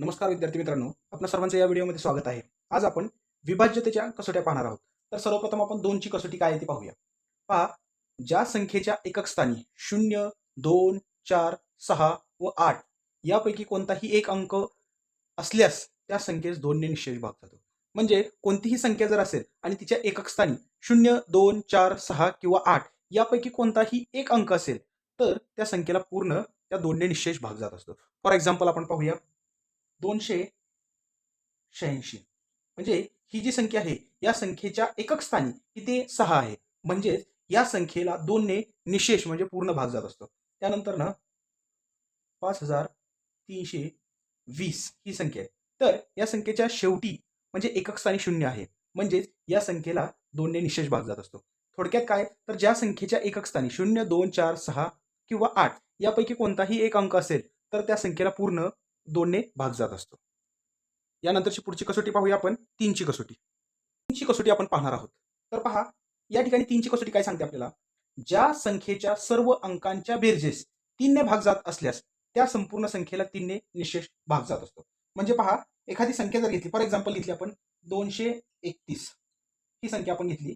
नमस्कार विद्यार्थी मित्रांनो आपण सर्वांचं या व्हिडिओमध्ये स्वागत आहे. आज आपण विभाज्यतेच्या कसोट्या पाहणार आहोत. तर सर्वप्रथम आपण दोनची कसोटी काय आहे ती पाहूया. पहा ज्या संख्येच्या एकक स्थानी शून्य दोन चार सहा व आठ यापैकी कोणताही एक अंक असल्यास त्या संख्येस दोनने निश्चय भाग जातो. म्हणजे कोणतीही संख्या जर असेल आणि तिच्या एकक स्थानी शून्य दोन चार सहा किंवा आठ यापैकी कोणताही एक अंक असेल तर त्या संख्येला पूर्ण त्या दोनने निश्चय भाग जात असतो. फॉर एक्झाम्पल आपण पाहूया. दोनशे शहाऐंशी. म्हणजे ही जी संख्या आहे या संख्येच्या एकक स्थानी किती? सहा आहे. म्हणजेच या संख्येला दोनने निशेष म्हणजे पूर्ण भाग जात असतो. त्यानंतर ना पाच हजार तीनशे वीस ही संख्या आहे. तर या संख्येच्या शेवटी म्हणजे एकक स्थानी शून्य आहे. म्हणजेच या संख्येला दोनने निशेष भाग जात असतो. थोडक्यात काय? तर ज्या संख्येच्या एकक स्थानी शून्य दोन चार सहा किंवा आठ यापैकी कोणताही एक अंक असेल तर त्या संख्येला पूर्ण दोनने भाग जात असतो. यानंतरची पुढची कसोटी पाहूया आपण तीनची कसोटी. तीनची कसोटी आपण पाहणार आहोत. तर पहा या ठिकाणी तीनची कसोटी काय सांगते आपल्याला? ज्या संख्येच्या सर्व अंकांच्या बेरजेस तीनने भाग जात असल्यास त्या संपूर्ण संख्येला तीनने निशेष भाग जात असतो. म्हणजे पहा एखादी संख्या जर घेतली फॉर एक्झाम्पल घेतली आपण दोनशे एकतीस. ही संख्या आपण घेतली.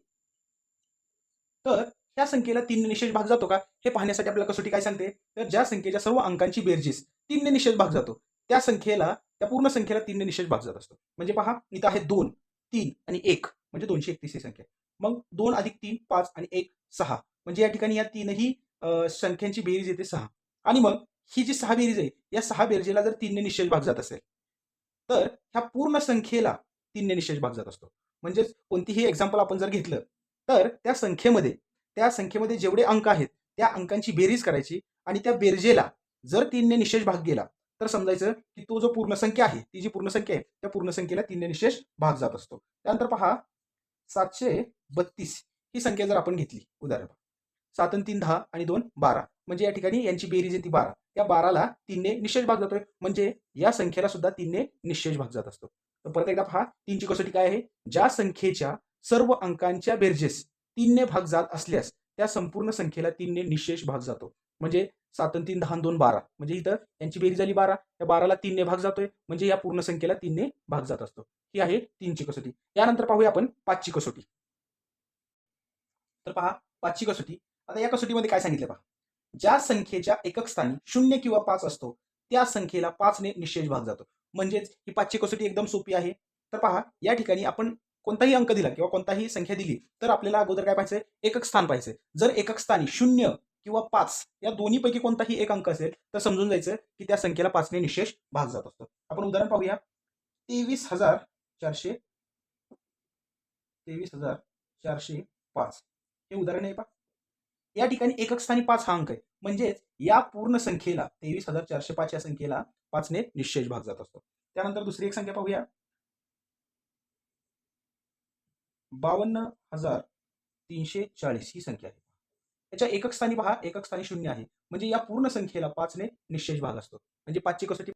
तर त्या संख्येला तीनने निशेष भाग जातो का? हे पाहण्यासाठी आपल्याला कसोटी काय सांगते? तर ज्या संख्येच्या सर्व अंकांची बेरजेस तीनने निशेष भाग जातो. त्या संख्येला त्या पूर्ण संख्येला तीनने निशेष भाग जात असतो. म्हणजे पहा इथं आहे दोन तीन आणि एक म्हणजे दोनशे एकतीस ही संख्या. मग दोन अधिक तीन पाच आणि एक सहा. म्हणजे या ठिकाणी या तीनही संख्यांची बेरीज येते सहा. आणि मग ही जी सहा बेरीज आहे या सहा बेरजेला जर तीनने निशेष भाग जात असेल तर ह्या पूर्ण संख्येला तीनने निशेष भाग जात असतो. म्हणजेच कोणतीही एक्झाम्पल आपण जर घेतलं तर त्या संख्येमध्ये त्या संख्येमध्ये जेवढे अंक आहेत त्या अंकांची बेरीज करायची आणि त्या बेरजेला जर तीनने निशेष भाग गेला तर समजायचं की तो जो पूर्ण संख्या आहे ती जी पूर्ण संख्या आहे त्या पूर्ण संख्येला तीनने निशेष भाग जात असतो. त्यानंतर पहा सातशे बत्तीस ही संख्या जर आपण घेतली उदाहरण सात आणि तीन दहा आणि दोन बारा. म्हणजे या ठिकाणी यांची बेरीज आहे ती बारा. या बाराला तीनने निशेष भाग जातोय. म्हणजे या संख्येला सुद्धा तीनने निशेष भाग जात असतो. तर परत एकदा पहा तीनची कसोटी काय आहे? ज्या संख्येच्या सर्व अंकांच्या बेरजेस तीनने भाग जात असल्यास त्या संपूर्ण संख्येला तीनने निशेष भाग जातो. म्हणजे सात आणि तीन दहा दोन बारा. म्हणजे इथं यांची बेरीज झाली बारा. या बाराला तीनने भाग जातोय. म्हणजे या पूर्ण संख्येला तीनने भाग जात असतो. ही आहे तीनची कसोटी. यानंतर पाहूया आपण पाचची कसोटी. तर पहा पाचची कसोटी. आता या कसोटीमध्ये काय सांगितलं पहा. ज्या संख्येच्या एकक स्थानी शून्य किंवा पाच असतो त्या संख्येला पाचने निशेष भाग जातो. म्हणजेच ही पाचची कसोटी एकदम सोपी आहे. तर पहा या ठिकाणी आपण कोणताही अंक दिला किंवा कोणताही संख्या दिली तर आपल्याला अगोदर काय पाहिजे एकक स्थान पाहिजे जर एकक स्थानी शून्य किंवा पाच या दोन्हीपैकी कोणताही एक अंक असेल तर समजून जायचं की त्या संख्येला पाचने निशेष भाग जात असतो. आपण उदाहरण पाहूया. तेवीस हजार चारशे तेवीस हजार चारशे पाच. हे उदाहरण आहे पा या ठिकाणी एकक स्थानी पाच हा अंक आहे. म्हणजेच या पूर्ण संख्येला तेवीस हजार चारशे पाच या संख्येला पाचने निशेष भाग जात असतो. त्यानंतर दुसरी एक संख्या पाहूया. बावन्न हजार तीनशे चाळीस ही संख्या आहे. याच्या एकक स्थानी पहा एकक स्थानी शून्य आहे. म्हणजे या पूर्ण संख्येला पाचने निश्चय भाग असतो. म्हणजे पाचची कसोटी